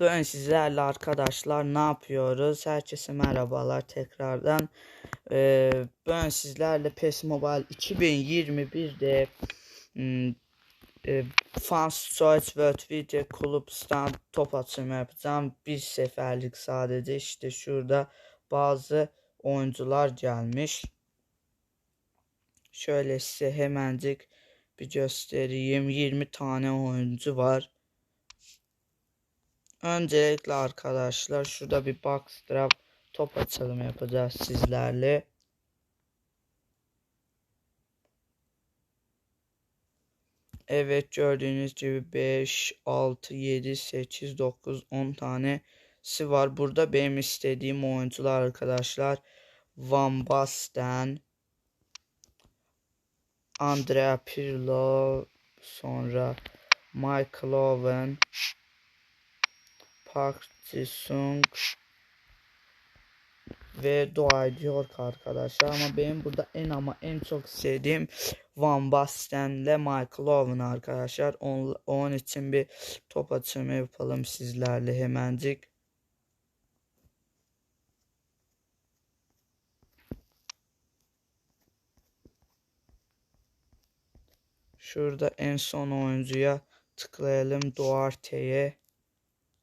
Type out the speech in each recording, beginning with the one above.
Bugün sizlerle arkadaşlar ne yapıyoruz? Herkese merhabalar tekrardan. Ee, bugün sizlerle PES Mobile 2021'de hmm, e, Fans Choice World Video Clubs'tan top atımı yapacağım. Bir seferlik sadece işte şurada bazı oyuncular gelmiş. Şöyle size hemencik bir göstereyim. 20 tane oyuncu var. Öncelikle arkadaşlar şurada bir drop top açalım yapacağız sizlerle. Evet gördüğünüz gibi 5, 6, 7, 8, 9, 10 tanesi var. Burada benim istediğim oyuncular arkadaşlar. Van Basten, Andrea Pirlo, sonra Michael Owen, Park ve Dwight York arkadaşlar ama benim burada en ama en çok sevdiğim Van Basten ile Michael Owen arkadaşlar. Onun, onun için bir top açımı yapalım sizlerle hemencik. Şurada en son oyuncuya tıklayalım Duarte'ye.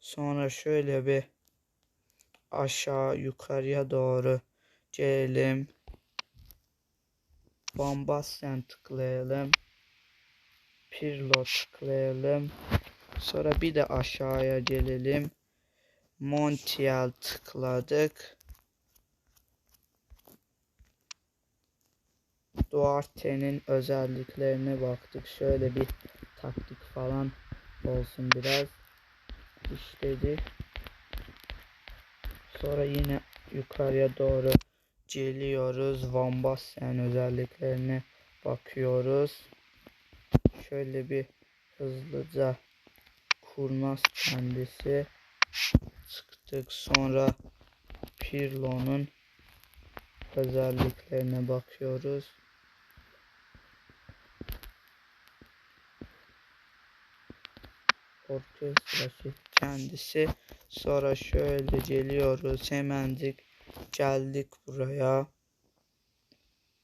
Sonra şöyle bir aşağı yukarıya doğru gelelim. Bombasyen tıklayalım. Pirlo tıklayalım. Sonra bir de aşağıya gelelim. Montiel tıkladık. Duarte'nin özelliklerine baktık. Şöyle bir taktik falan olsun biraz işledi. Sonra yine yukarıya doğru geliyoruz. Van Basten özelliklerine bakıyoruz. Şöyle bir hızlıca kurnaz kendisi çıktık. Sonra Pirlo'nun özelliklerine bakıyoruz. Orkestrası kendisi. Sonra şöyle geliyoruz. Hemencik geldik buraya.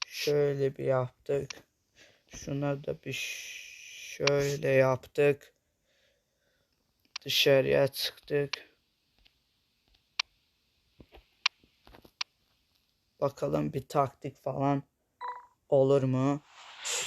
Şöyle bir yaptık. Şuna da bir şöyle yaptık. Dışarıya çıktık. Bakalım bir taktik falan olur mu?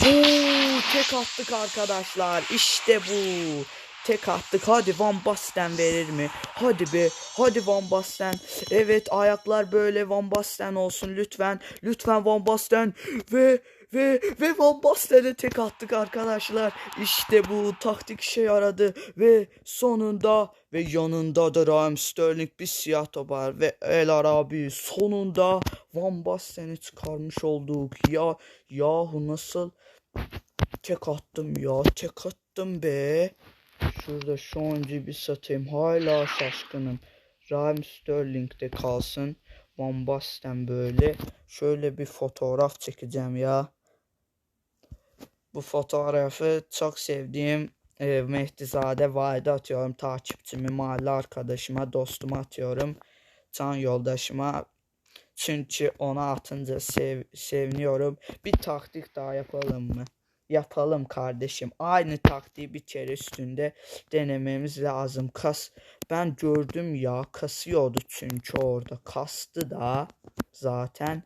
Oo, tek attık arkadaşlar. İşte bu. Tek attık. Hadi Van Basten verir mi? Hadi be. Hadi Van Basten. Evet ayaklar böyle Van Basten olsun lütfen. Lütfen Van Basten. Ve ve ve Van Basten'e tek attık arkadaşlar. İşte bu taktik işe yaradı. Ve sonunda ve yanında da Raheem Sterling bir siyah topar ve El Arabi sonunda Van Basten'i çıkarmış olduk. Ya yahu nasıl tek attım ya tek attım be. Şurada şu oyuncuyu bir satayım. Hala şaşkınım. Raheem Sterling de kalsın. Van Basten böyle. Şöyle bir fotoğraf çekeceğim ya. Bu fotoğrafı çok sevdiğim e, Mehdizade Vahide atıyorum. Takipçimi, mahalle arkadaşıma, dostuma atıyorum. Can yoldaşıma. Çünkü ona atınca sev, seviniyorum. Bir taktik daha yapalım mı? Yapalım kardeşim. Aynı taktiği bir kere üstünde denememiz lazım. Kas ben gördüm ya kasıyordu çünkü orada kastı da zaten.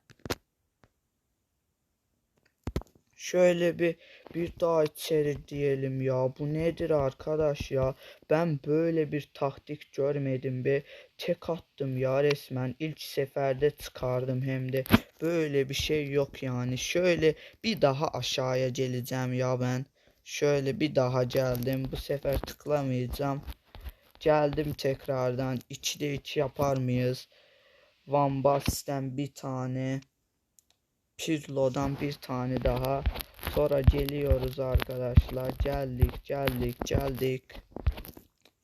Şöyle bir bir daha içeri diyelim ya. Bu nedir arkadaş ya? Ben böyle bir taktik görmedim be. Tek attım ya resmen. İlk seferde çıkardım hem de. Böyle bir şey yok yani. Şöyle bir daha aşağıya geleceğim ya ben. Şöyle bir daha geldim. Bu sefer tıklamayacağım. Geldim tekrardan. İçde iç yapar mıyız? Van Basten bir tane. Pirlo'dan bir tane daha. Sonra geliyoruz arkadaşlar. Geldik, geldik, geldik.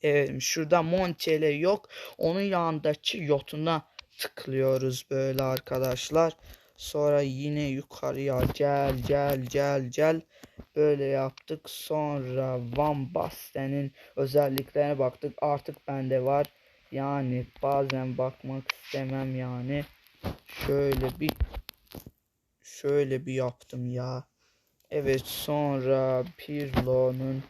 Evet, şurada Montele yok. Onun yanındaki yotuna tıklıyoruz böyle arkadaşlar. Sonra yine yukarıya gel gel gel gel. Böyle yaptık. Sonra Van Basten'in özelliklerine baktık. Artık bende var. Yani bazen bakmak istemem yani. Şöyle bir şöyle bir yaptım ya. Evet sonra Pirlo'nun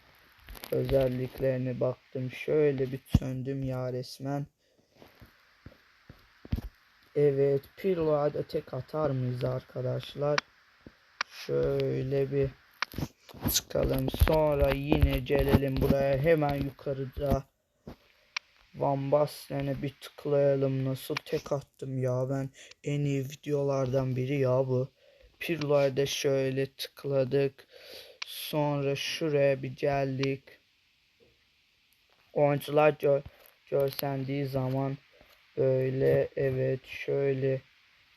özelliklerine baktım. Şöyle bir söndüm ya resmen. Evet Pirlo'ya da tek atar mıyız arkadaşlar? Şöyle bir çıkalım. Sonra yine gelelim buraya. Hemen yukarıda Van Basten'e bir tıklayalım. Nasıl tek attım ya ben. En iyi videolardan biri ya bu. Pirlo'ya şöyle tıkladık. Sonra şuraya bir geldik. Oyuncular gör, görsendiği zaman böyle evet şöyle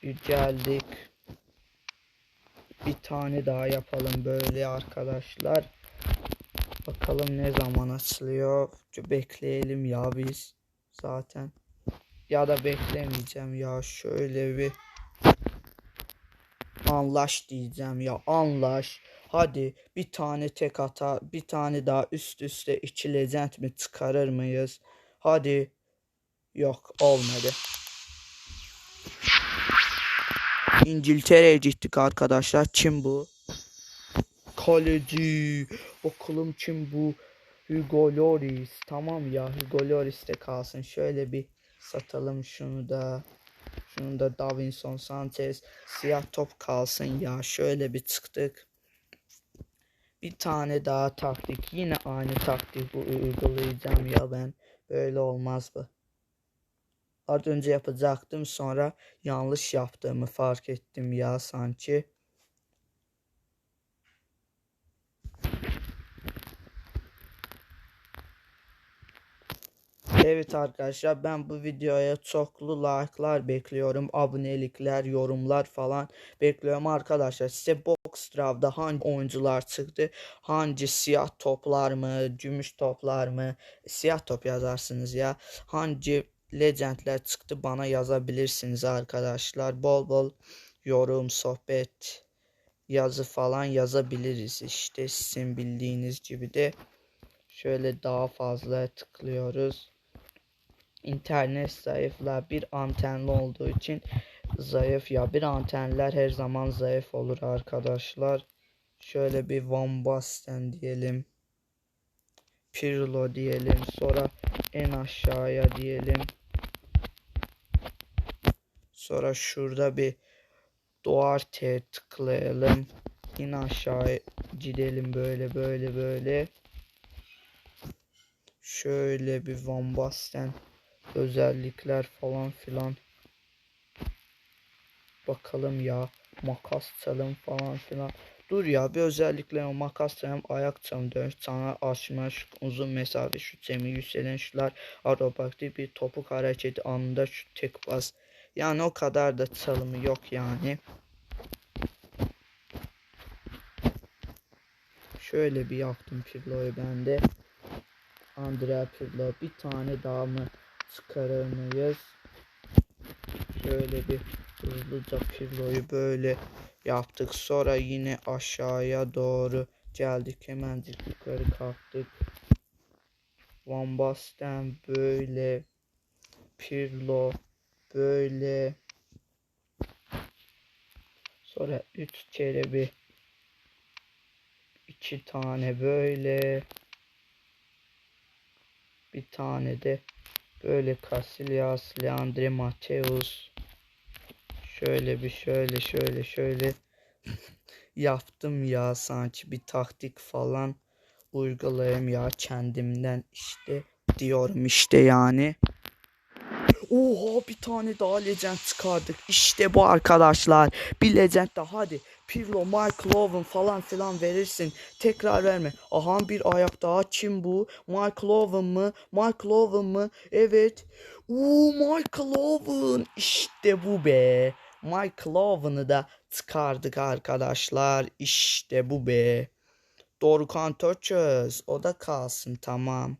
bir geldik. Bir tane daha yapalım böyle arkadaşlar. Bakalım ne zaman açılıyor. Bekleyelim ya biz zaten. Ya da beklemeyeceğim ya şöyle bir anlaş diyeceğim ya anlaş. Hadi bir tane tek hata bir tane daha üst üste iki legend mi çıkarır mıyız? Hadi. Yok olmadı. İngiltere'ye gittik arkadaşlar. Kim bu? Kaleci. Bakalım kim bu? Hugo Lloris. Tamam ya Hugo Lloris de kalsın. Şöyle bir satalım şunu da. Da Davinson Sanchez. Siyah top kalsın ya. Şöyle bir çıktık. Bir tane daha taktik. Yine aynı taktik bu uygulayacağım ya ben. Böyle olmaz bu. Az önce yapacaktım sonra yanlış yaptığımı fark ettim ya sanki. Evet arkadaşlar ben bu videoya çoklu like'lar bekliyorum. Abonelikler, yorumlar falan bekliyorum arkadaşlar. Size Box Draw'da hangi oyuncular çıktı? Hangi siyah toplar mı, gümüş toplar mı? Siyah top yazarsınız ya. Hangi legendler çıktı bana yazabilirsiniz arkadaşlar. Bol bol yorum, sohbet, yazı falan yazabiliriz işte sizin bildiğiniz gibi de. Şöyle daha fazla tıklıyoruz. İnternet zayıfla bir antenli olduğu için zayıf ya bir antenler her zaman zayıf olur arkadaşlar. Şöyle bir Van Basten diyelim. Pirlo diyelim. Sonra en aşağıya diyelim. Sonra şurada bir Duarte tıklayalım. Yine aşağı gidelim böyle böyle böyle. Şöyle bir Van Basten özellikler falan filan. Bakalım ya makas çalım falan filan. Dur ya bir özellikle o makas çalım ayak çalım dönüş sana açma uzun mesafe şut semi yükselen şutlar aerobaktik bir topuk hareketi anında şut tek bas. Yani o kadar da çalımı yok yani. Şöyle bir yaptım Pirlo'yu ben de. Andrea Pirlo bir tane daha mı çıkarır mıyız? Şöyle bir hızlıca Pirlo'yu böyle yaptık. Sonra yine aşağıya doğru geldik. Hemencik yukarı kalktık. Van böyle Pirlo böyle sonra üç kere bir iki tane böyle bir tane de böyle Casillas, Leandre Mateus şöyle bir şöyle şöyle şöyle yaptım ya sanki bir taktik falan uygulayayım ya kendimden işte diyorum işte yani. Oha bir tane daha legend çıkardık. İşte bu arkadaşlar. Bir legend daha hadi. Pirlo, Michael Owen falan filan verirsin. Tekrar verme. Aha bir ayak daha. Kim bu? Michael Owen mı? Michael Owen mı? Evet. Uuu Michael Owen. İşte bu be. Michael Owen'ı da çıkardık arkadaşlar. İşte bu be. Dorukhan Töçöz. O da kalsın tamam.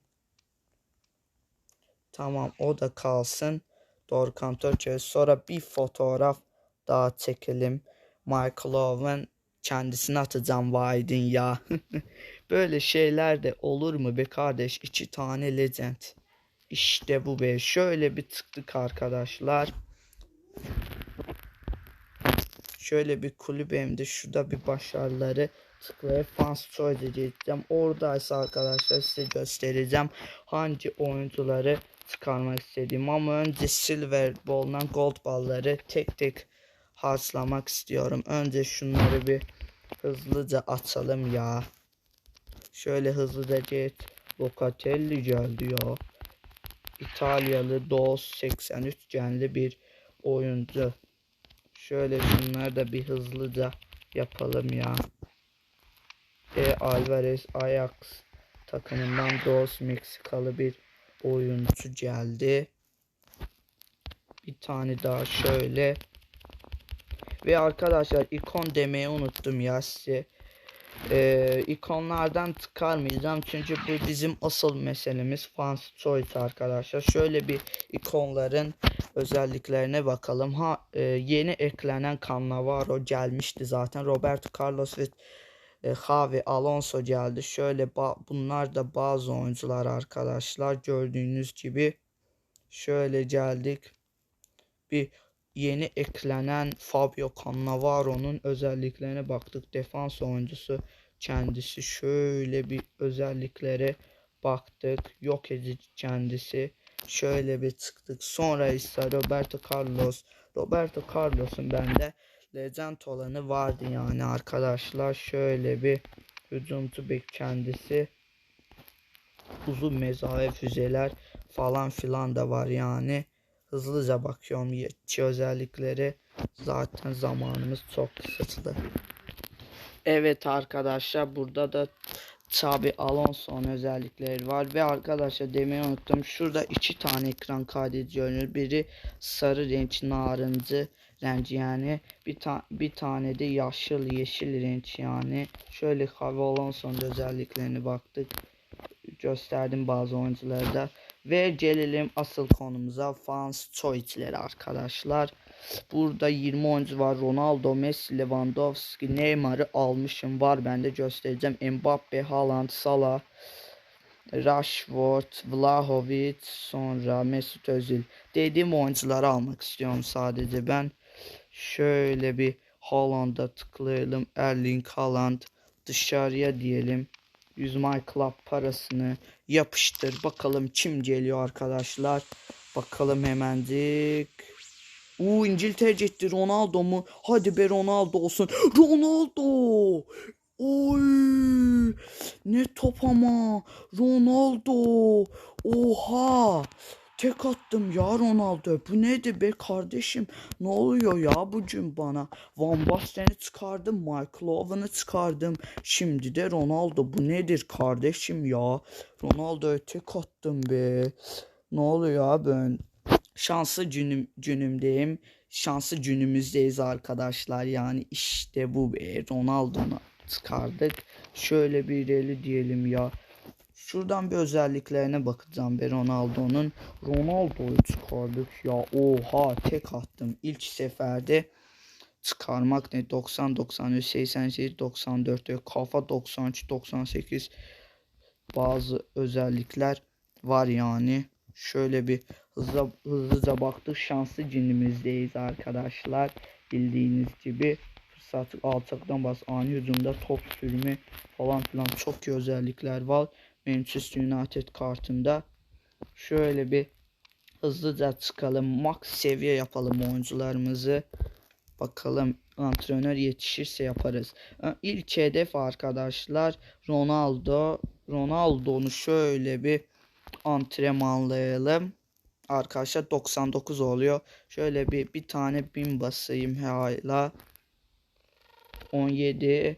Tamam o da kalsın. Dorukhan Töçöz. Sonra bir fotoğraf daha çekelim. Michael Owen kendisini atacağım Vaydin ya. Böyle şeyler de olur mu be kardeş? İki tane legend. İşte bu be. Şöyle bir tıktık arkadaşlar. Şöyle bir kulübemde şurada bir başarıları tıklayıp fans choice edeceğim. Oradaysa arkadaşlar size göstereceğim hangi oyuncuları çıkarmak istediğim ama önce silver ball'dan gold ball'ları tek tek harçlamak istiyorum. Önce şunları bir hızlıca açalım ya. Şöyle hızlıca geç. Locatelli geldi ya. İtalyalı DOS 83 genli bir oyuncu. Şöyle şunları da bir hızlıca yapalım ya. E Alvarez Ajax takımından DOS Meksikalı bir oyuncu geldi. Bir tane daha şöyle. Ve arkadaşlar ikon demeyi unuttum ya size. Ee, ikonlardan çıkarmayacağım çünkü bu bizim asıl meselemiz fans choice arkadaşlar. Şöyle bir ikonların özelliklerine bakalım. Ha e, yeni eklenen Cannavaro gelmişti zaten. Roberto Carlos ve e, Javi Alonso geldi. Şöyle bunlar da bazı oyuncular arkadaşlar. Gördüğünüz gibi şöyle geldik. Bir yeni eklenen Fabio Cannavaro'nun özelliklerine baktık. Defans oyuncusu kendisi şöyle bir özelliklere baktık. Yok edici kendisi. Şöyle bir çıktık. Sonra ise Roberto Carlos. Roberto Carlos'un bende legend olanı vardı yani arkadaşlar. Şöyle bir hücumcu bek kendisi. Uzun mesafe füzeler falan filan da var yani hızlıca bakıyorum yetki özellikleri. Zaten zamanımız çok kısıtlı. Evet arkadaşlar burada da Xabi Alonso'nun özellikleri var ve arkadaşlar demeyi unuttum. Şurada iki tane ekran kaydediyor. Biri sarı renk narıncı renk yani bir, ta bir tane de yaşıl yeşil renk yani. Şöyle Xabi Alonso'nun özelliklerini baktık. Gösterdim bazı oyuncularda. Ve gelelim asıl konumuza fans choice'leri arkadaşlar. Burada 20 oyuncu var. Ronaldo, Messi, Lewandowski, Neymar'ı almışım. Var bende göstereceğim. Mbappe, Haaland, Salah, Rashford, Vlahovic, sonra Mesut Özil. Dediğim oyuncuları almak istiyorum sadece ben. Şöyle bir Haaland'a tıklayalım. Erling Haaland dışarıya diyelim. 100 My Club parasını yapıştır. Bakalım kim geliyor arkadaşlar. Bakalım hemencik. Uuu İngiltere etti Ronaldo mu? Hadi be Ronaldo olsun. Ronaldo. Oy. Ne top ama. Ronaldo. Oha. Tek attım ya Ronaldo. Bu neydi be kardeşim? Ne oluyor ya bugün bana? Van Basten'i çıkardım. Michael Owen'ı çıkardım. Şimdi de Ronaldo. Bu nedir kardeşim ya? Ronaldo'ya tek attım be. Ne oluyor abi ben? Şanslı günüm, günümdeyim. Şanslı günümüzdeyiz arkadaşlar. Yani işte bu be. Ronaldo'nu çıkardık. Şöyle bir eli diyelim ya. Şuradan bir özelliklerine bakacağım be Ronaldo'nun. Ronaldo'yu çıkardık ya. Oha tek attım. İlk seferde çıkarmak ne? 90, 93, 88, 94, kafa 93, 98 bazı özellikler var yani. Şöyle bir hızla, hızlıca baktık. Şanslı cinimizdeyiz arkadaşlar. Bildiğiniz gibi fırsat alçaktan bas ani hücumda top sürümü falan filan çok iyi özellikler var. Manchester United kartında. Şöyle bir hızlıca çıkalım. Max seviye yapalım oyuncularımızı. Bakalım antrenör yetişirse yaparız. İlk hedef arkadaşlar Ronaldo. Ronaldo'nu şöyle bir antrenmanlayalım. Arkadaşlar 99 oluyor. Şöyle bir bir tane bin basayım hala. 17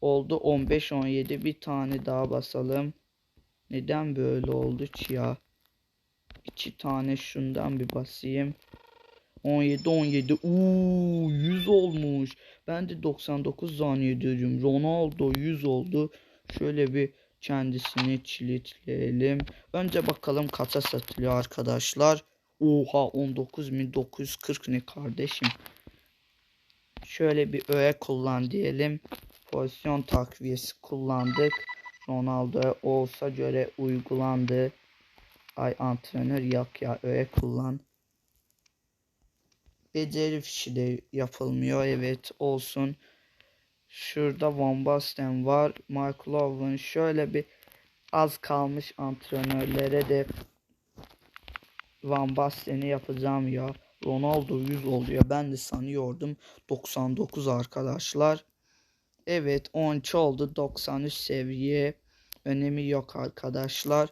oldu 15 17 bir tane daha basalım. Neden böyle oldu ki ya? İki tane şundan bir basayım. 17 17 uuu 100 olmuş. Ben de 99 zannediyorum. Ronaldo 100 oldu. Şöyle bir kendisini çilitleyelim. Önce bakalım kaça satılıyor arkadaşlar. Oha 19.940 ne kardeşim. Şöyle bir öğe kullan diyelim. Pozisyon takviyesi kullandık. Ronaldo'ya olsa göre uygulandı. Ay antrenör yok ya öğe kullan. Beceri fişi de yapılmıyor. Evet olsun. Şurada Van Basten var. Michael Owen şöyle bir az kalmış antrenörlere de Van Basten'i yapacağım ya. Ronaldo 100 oluyor. Ben de sanıyordum 99 arkadaşlar. Evet 13 oldu 93 seviye. Önemi yok arkadaşlar.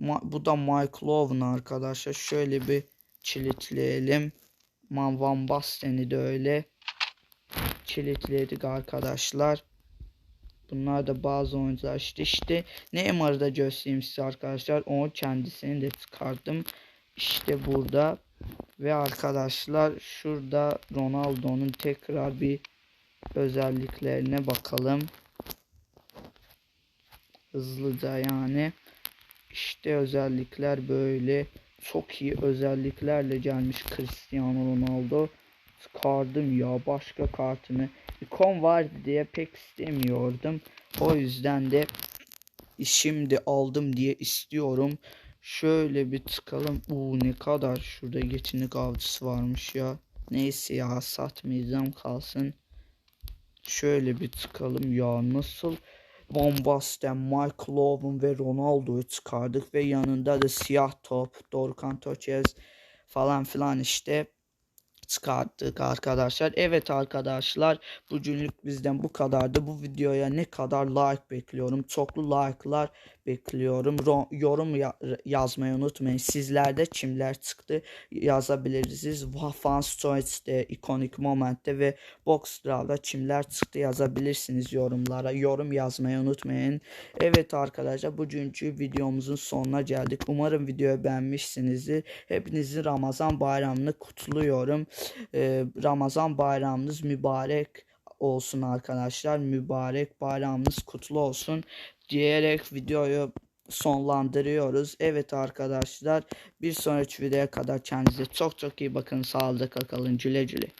Ma- bu da Michael Owen arkadaşlar. Şöyle bir kilitleyelim. Man Van Basten'i de öyle kilitledik arkadaşlar. Bunlar da bazı oyuncular işte işte Neymar'ı da göstereyim size arkadaşlar. Onun kendisini de çıkardım. İşte burada ve arkadaşlar şurada Ronaldo'nun tekrar bir özelliklerine bakalım. Hızlıca yani. İşte özellikler böyle. Çok iyi özelliklerle gelmiş Cristiano Ronaldo. Çıkardım ya başka kartını. ikon vardı diye pek istemiyordum. O yüzden de şimdi aldım diye istiyorum. Şöyle bir tıkalım. Uuu ne kadar şurada geçinlik avcısı varmış ya. Neyse ya satmayacağım kalsın. Şöyle bir tıkalım ya nasıl Van Basten, Michael Owen ve Ronaldo'yu çıkardık ve yanında da siyah top, Dorkan Toçez falan filan işte çıkarttık arkadaşlar. Evet arkadaşlar bugünlük bizden bu kadardı. Bu videoya ne kadar like bekliyorum. Çoklu like'lar bekliyorum. Ro- yorum ya- yazmayı unutmayın. Sizlerde kimler çıktı yazabilirsiniz. Fans Choice'de, ikonik Moment'te ve Box Draw'da kimler çıktı yazabilirsiniz yorumlara. Yorum yazmayı unutmayın. Evet arkadaşlar bugünkü videomuzun sonuna geldik. Umarım videoyu beğenmişsinizdir. Hepinizin Ramazan bayramını kutluyorum. Ee, Ramazan bayramınız mübarek olsun arkadaşlar. Mübarek bayramınız kutlu olsun diyerek videoyu sonlandırıyoruz. Evet arkadaşlar bir sonraki videoya kadar kendinize çok çok iyi bakın. Sağlıcakla kalın. Güle güle.